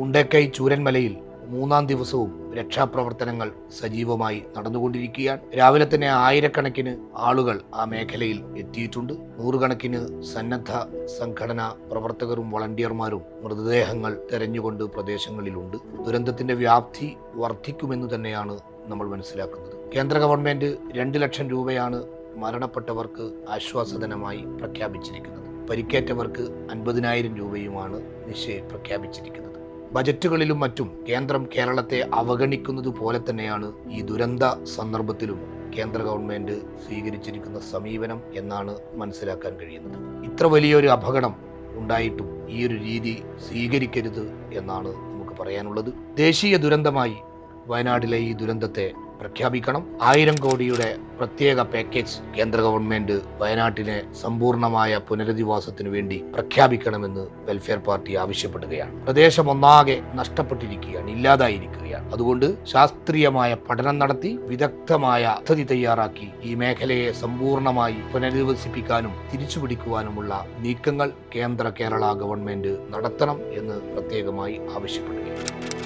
മുണ്ടക്കൈ ചൂരന്മലയിൽ മൂന്നാം ദിവസവും രക്ഷാപ്രവർത്തനങ്ങൾ സജീവമായി നടന്നുകൊണ്ടിരിക്കുകയാണ്. രാവിലെ തന്നെ ആയിരക്കണക്കിന് ആളുകൾ ആ മേഖലയിൽ എത്തിയിട്ടുണ്ട്. നൂറുകണക്കിന് സന്നദ്ധ സംഘടനാ പ്രവർത്തകരും വളണ്ടിയർമാരും മൃതദേഹങ്ങൾ തെരഞ്ഞുകൊണ്ട് പ്രദേശങ്ങളിലുണ്ട്. ദുരന്തത്തിന്റെ വ്യാപ്തി വർദ്ധിക്കുമെന്ന് തന്നെയാണ് നമ്മൾ മനസ്സിലാക്കുന്നത്. കേന്ദ്ര ഗവൺമെന്റ് രണ്ട് ലക്ഷം രൂപയാണ് മരണപ്പെട്ടവർക്ക് ആശ്വാസധനമായി പ്രഖ്യാപിച്ചിരിക്കുന്നത്. പരിക്കേറ്റവർക്ക് അൻപതിനായിരം രൂപയുമാണ് നിശ്ചയ പ്രഖ്യാപിച്ചിരിക്കുന്നത്. ബജറ്റുകളിലും മറ്റും കേന്ദ്രം കേരളത്തെ അവഗണിക്കുന്നത് പോലെ തന്നെയാണ് ഈ ദുരന്ത സന്ദർഭത്തിലും കേന്ദ്ര ഗവൺമെന്റ് സ്വീകരിച്ചിരിക്കുന്ന സമീപനം എന്നാണ് മനസ്സിലാക്കാൻ കഴിയുന്നത്. ഇത്ര വലിയൊരു അപകടം ഉണ്ടായിട്ടും ഈ ഒരു രീതി സ്വീകരിക്കരുത് എന്നാണ് നമുക്ക് പറയാനുള്ളത്. ദേശീയ ദുരന്തമായി വയനാട്ടിലെ ഈ ദുരന്തത്തെ പ്രഖ്യാപിക്കണം. ആയിരം കോടിയുടെ പ്രത്യേക പാക്കേജ് കേന്ദ്ര ഗവൺമെന്റ് വയനാട്ടിനെ സമ്പൂർണമായ പുനരധിവാസത്തിന് വേണ്ടി പ്രഖ്യാപിക്കണമെന്ന് വെൽഫെയർ പാർട്ടി ആവശ്യപ്പെടുകയാണ്. പ്രദേശം ഒന്നാകെ നഷ്ടപ്പെട്ടിരിക്കുകയാണ് ഇല്ലാതായിരിക്കുകയാണ്. അതുകൊണ്ട് ശാസ്ത്രീയമായ പഠനം നടത്തി വിദഗ്ധമായ പദ്ധതി തയ്യാറാക്കി ഈ മേഖലയെ സമ്പൂർണമായി പുനരധിവസിപ്പിക്കാനും തിരിച്ചുപിടിക്കുവാനുമുള്ള നീക്കങ്ങൾ കേന്ദ്ര കേരള ഗവൺമെന്റ് നടത്തണം എന്ന് പ്രത്യേകമായി ആവശ്യപ്പെടുകയാണ്.